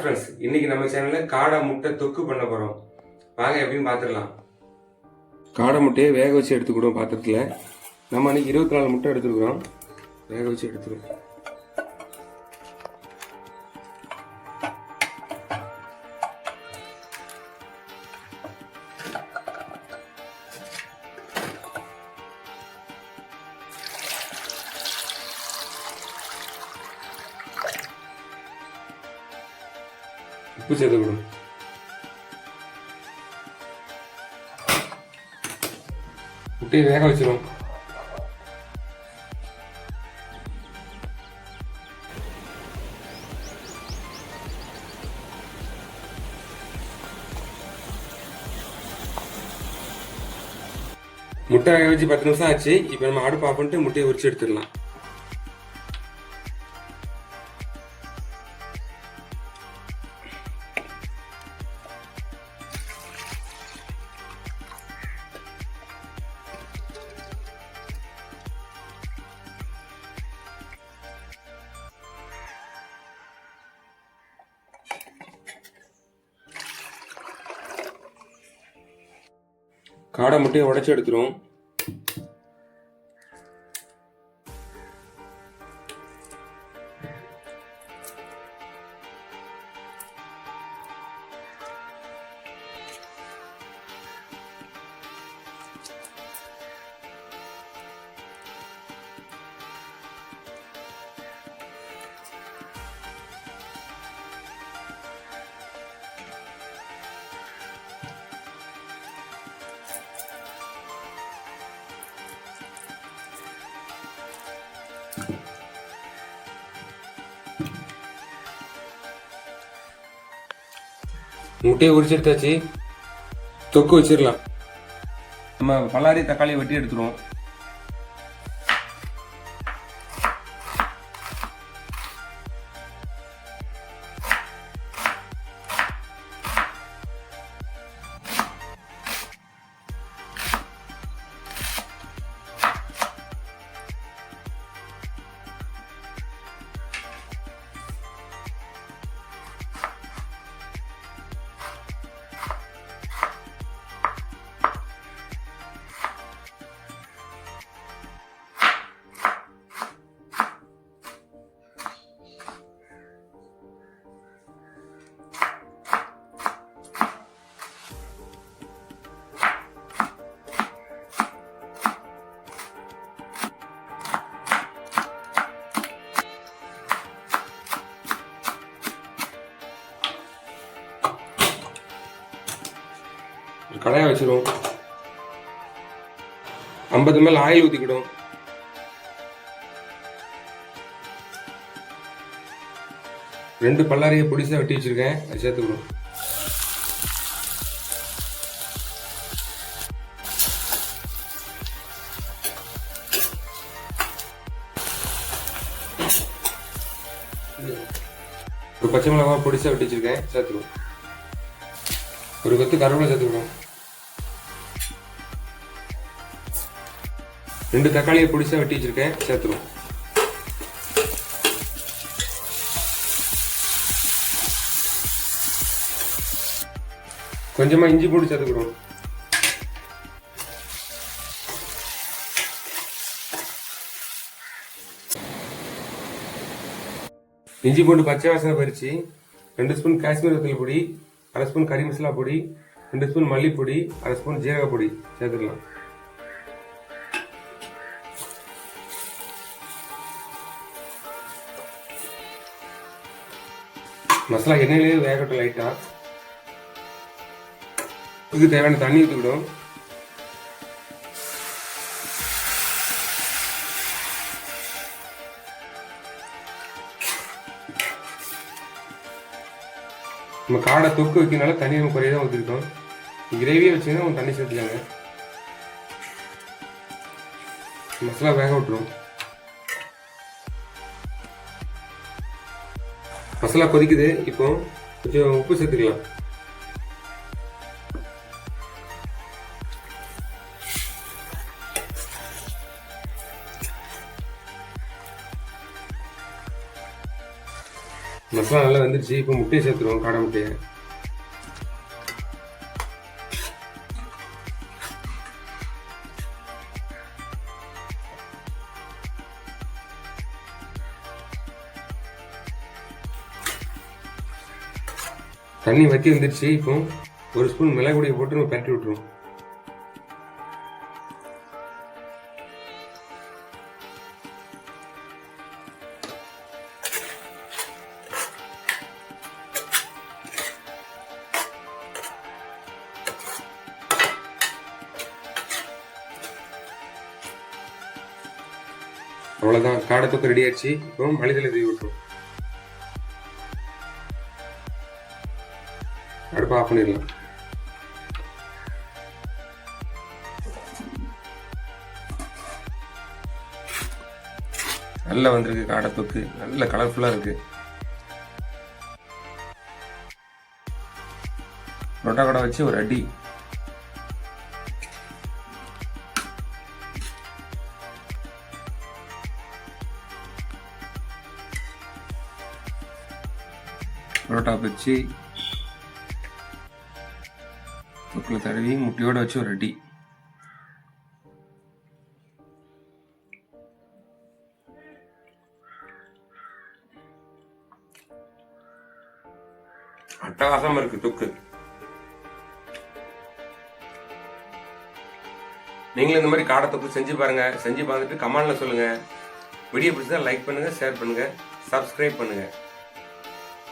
Friends இன்னைக்கு நம்ம சேனல்ல காடை முட்டை தொக்கு பண்ண போறோம். வாங்க எப்படின்னு பார்த்துடலாம். காடை முட்டையை வேக வச்சு எடுத்துக்கிடுவோம் பாத்திரத்தில். நம்ம அன்னைக்கு இருபத்தி நாலு முட்டை எடுத்துருக்குறோம். வேக வச்சு எடுத்துருவோம். உப்பு சேர்த்துக்கணும் முட்டையை வேக வச்சிடும் முட்டை வேக வச்சு பத்து நிமிஷம் ஆச்சு. இப்போ நம்ம அடுப்பு ஆஃப் பண்ணிட்டு முட்டையை உரிச்சு எடுத்துடலாம். காடை முட்டையை உடச்சி எடுத்துரும். முட்டையை உரிச்சு எடுத்தாச்சு தொக்கு வச்சிடலாம் நம்ம பல்லாரி தக்காளி வெட்டி எடுத்துருவோம். ஒரு வச்சிடும் ஐம்பது மேல் ஆயில் ஊற்றிக்கிடும் ரெண்டு பல்லாரியை பிடிச்சா வெட்டி வச்சிருக்கேன். அது சேர்த்துக்கணும் ஒரு பச்சை மிளகாய் பிடிச்சா வெட்டி வச்சிருக்கேன். சேர்த்துக்கணும் ஒரு கொத்து கருவேப்பிலை சேர்த்துக்கணும் ரெண்டு தக்காளியை பிடிச்சா வெட்டி வச்சிருக்கேன் சேர்த்துருவோம். கொஞ்சமா இஞ்சி பூண்டு சேர்த்துக்கிறோம் இஞ்சி பூண்டு பச்சை வாசனை பறிச்சு ரெண்டு ஸ்பூன் காஷ்மீர் வத்தல் பொடி அரை ஸ்பூன் கறி மசாலா பொடி ரெண்டு ஸ்பூன் மல்லிப்பொடி அரை ஸ்பூன் ஜீரக பொடி சேர்த்துக்கலாம். மசாலா எண்ணெயிலே வேகட்டும் லைட்டாக இதுக்கு தேவையான தண்ணி ஊற்றிக்கிடும் நம்ம காடை தொக்கு வைக்கிறனால தண்ணி நம்ம குறைய தான் ஊற்றிக்கிட்டோம் கிரேவியை வச்சுன்னா தண்ணி சேர்த்துக்காங்க மசாலா வேக விட்டுரும் மசாலா கொதிக்குது இப்போ கொஞ்சம் உப்பு சேர்த்துக்கலாம். மசாலா நல்லா வந்துருச்சு இப்போ முட்டையை சேர்த்துருவோம் காடை முட்டையை. தண்ணி வற்றி வந்துருச்சு இப்போ ஒரு ஸ்பூன் மிளகுடியை போட்டு நம்ம பரட்டி விட்டுருவோம். அவ்வளோதான் காடை தூக்கம் ரெடி ஆச்சு. இப்போ மளிகையில் தூவி விட்டுரும் அடுப்பு ஆஃப் பண்ணிடலாம். நல்லா வந்திருக்கு காடை நல்ல கலர்ஃபுல்லாக இருக்கு. ரொட்டா கடை வச்சு ஒரு அடி. பரோட்டா பச்சி தொக்கில் தடவி முட்டையோட வச்சு ஒரு அடி. அட்டகாசமா இருக்கு தொக்கு. நீங்களும் இந்த மாதிரி காடை தொக்கு செஞ்சு பாருங்க. செஞ்சு பார்த்துட்டு கமெண்ட்ல சொல்லுங்க. வீடியோ பிடிச்சா லைக் பண்ணுங்க ஷேர் பண்ணுங்க சப்ஸ்கிரைப் பண்ணுங்க.